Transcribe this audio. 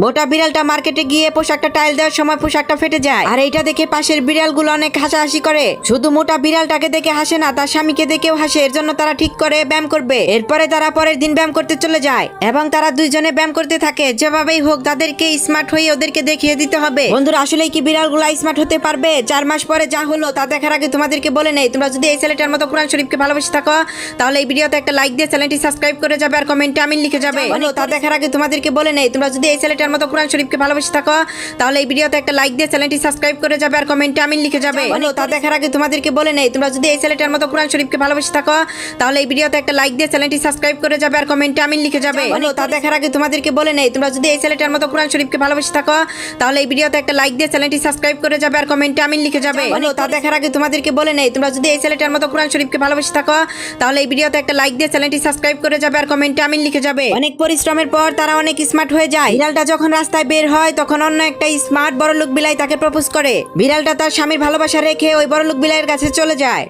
মোটা বিড়ালটা মার্কেটে গিয়ে পোশাকটা টাইল দেওয়ার সময় পোশাকটা ফেটে যায়। আর এটা দেখে পাশের বিড়ালগুলো অনেক হাসাহাসি করে। শুধু মোটা বিড়ালটাকে দেখে হাসে না তার স্বামীকে দেখেও হাসে। এর জন্য তারা ঠিক করে ব্যায়াম করবে। এরপরে তারা পরের দিন ব্যায়াম করতে চলে যায়। এবং তারা দুইজনে ব্যায়াম করতে থাকে। যেভাবেই হোক তাদেরকে স্মার্ট হয়ে ওদেরকে দেখিয়ে দিতে হবে। বন্ধুরা আসলে কি বিড়ালগুলো স্মার্ট হতে পারবে? চার মাস পরে যা হলো তা দেখার আগে তোমাদেরকে বলে নেই। তোমরা যদি এই ছেলেটার মতো কোরআন শরীফকে ভালোবেসে থাকো তাহলে এই ভিডিওতে একটা লাইক দিয়ে চ্যানেলটি সাবস্ক্রাইব করে যাবে আর কমেন্টে আমিন লিখে যাবে। তা দেখার আগে তোমাদেরকে বলে নেই। তোমরা যদি এই ছেলেটার মতো কোরআন শরীফকে ভালোবেসে থাকো। তাহলে এই ভিডিওতে একটা লাইক দিয়ে চ্যানেলটি সাবস্ক্রাইব করে যাবে আর কমেন্টে আমিন লিখে যাবে। তা দেখার আগে তোমাদেরকে বলে নেই তোমরা যদি এই ছেলেটার মতো কোরআন শরীফকে ভালোবেসে থাকো তাহলে এই ভিডিওতে একটা লাইক দিয়ে চ্যানেলটি সাবস্ক্রাইব করে যাবে আর কমেন্টে আমিন লিখে যাবে। তা দেখার আগে তোমাদেরকে বলে নেই তোমরা যদি এই ছেলেটার মতো কোরআন শরীফকে ভালোবেসে থাকো তাহলে এই ভিডিওতে একটা লাইক দিয়ে চ্যানেলটি সাবস্ক্রাইব করে যাবে আর কমেন্টে আমিন লিখে যাবে। তা দেখার আগে তোমাদেরকে বলে নেই তোমরা যদি এই ছেলেটার মতো কোরআন শরীফকে ভালোবেসে থাকো তাহলে এই ভিডিওতে একটা লাইক দিয়ে চ্যানেলটি সাবস্ক্রাইব করে যাবে আর কমেন্টে আমিন লিখে যাবে। অনেক পরিশ্রমের পর তারা অনেক স্মার্ট হয়ে যায়। বিড়ালটা যখন রাস্তায় বের হয়, তখন অন্য একটা স্মার্ট বড়লোক বিলাই তাকে প্রপোজ করে। বিড়ালটা তার স্বামীর ভালোবাসা রেখে ওই বড়লোক বিলাইয়ের কাছে চলে যায়।